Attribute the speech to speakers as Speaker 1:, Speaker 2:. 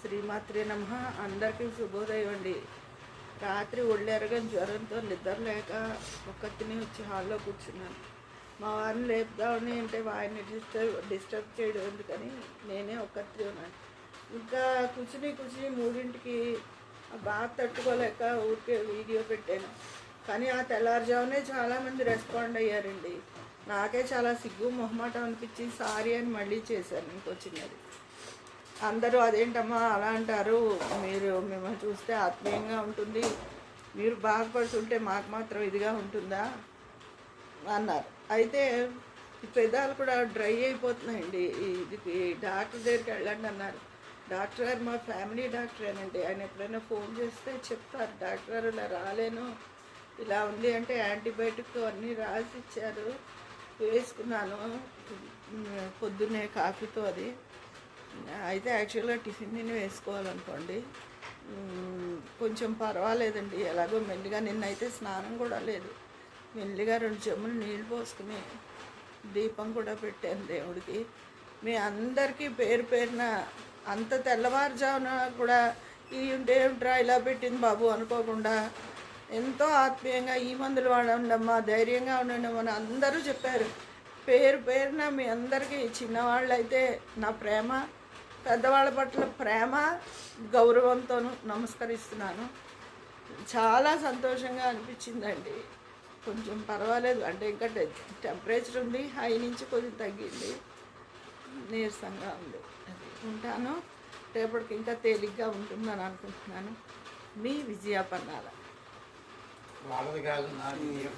Speaker 1: శ్రీమాత్రే నమ. అందరికీ శుభోదయం అండి. రాత్రి ఒళ్ళెరగని జ్వరంతో నిద్ర లేక ఒక్కతిని వచ్చి హాల్లో కూర్చున్నాను. మా వారిని లేపుదామని అంటే వారిని డిస్టర్బ్ డిస్టర్బ్ చేయడం ఎందుకని నేనే ఒక్కత్రి ఉన్నాను. ఇంకా కూర్చుని కూర్చుని మూడింటికి బాగా తట్టుకోలేక ఊరికే వీడియో పెట్టాను. కానీ ఆ తెల్లారుజామునే చాలామంది రెస్పాండ్ అయ్యారండి. నాకే చాలా సిగ్గు మొహమాటం అనిపించి సారీ అని మళ్ళీ చేశాను ఇంకొచ్చినది అందరూ అదేంటమ్మా అలా అంటారు. మీరు మిమ్మల్ని చూస్తే ఆత్మీయంగా ఉంటుంది. మీరు బాధపడుతుంటే మాకు మాత్రం ఇదిగా ఉంటుందా? అన్నారు. అయితే పెదాలు కూడా డ్రై అయిపోతున్నాయండి. ఇది డాక్టర్ దగ్గరికి వెళ్ళండి అన్నారు. డాక్టర్ గారు మా ఫ్యామిలీ డాక్టరేనండి ఆయన ఎప్పుడైనా ఫోన్ చేస్తే చెప్తారు. డాక్టర్ గారు ఇలా రాలేను. ఇలా ఉంది అంటే యాంటీబయాటిక్ అన్నీ రాసి ఇచ్చారు వేసుకున్నాను. పొద్దున్నే కాఫీతో అది. అయితే యాక్చువల్గా టిఫిన్ తిని వేసుకోవాలనుకోండి. కొంచెం పర్వాలేదండి. ఎలాగో మెల్లిగా నిన్నైతే స్నానం కూడా లేదు. మెల్లిగా రెండు చెమ్ములు నీళ్ళు పోసుకుని దీపం కూడా పెట్టాను దేవుడికి. మీ అందరికీ పేరు పేరున అంత తెల్లవారుజామున కూడా ఈ ఏమిట్రా ఇలా పెట్టింది బాబు అనుకోకుండా ఎంతో ఆత్మీయంగా ఈ మందులు వాడండమ్మా ధైర్యంగా ఉండండి అని అందరూ చెప్పారు. పేరు పేరున మీ అందరికీ చిన్నవాళ్ళు అయితే నా ప్రేమ పెద్దవాళ్ళ పట్ల ప్రేమ గౌరవంతోనూ నమస్కరిస్తున్నాను. చాలా సంతోషంగా అనిపించిందండి. కొంచెం పర్వాలేదు. అంటే ఇంకా టెంపరేచర్ ఉంది. హై నుంచి కొంచెం తగ్గింది. నీరసంగా ఉంది. అది ఉంటాను. రేపటికి ఇంకా తేలిగ్గా ఉంటుందని అనుకుంటున్నాను. మీ విజయాపన్నాల.
Speaker 2: వాళ్ళది కాదు నాది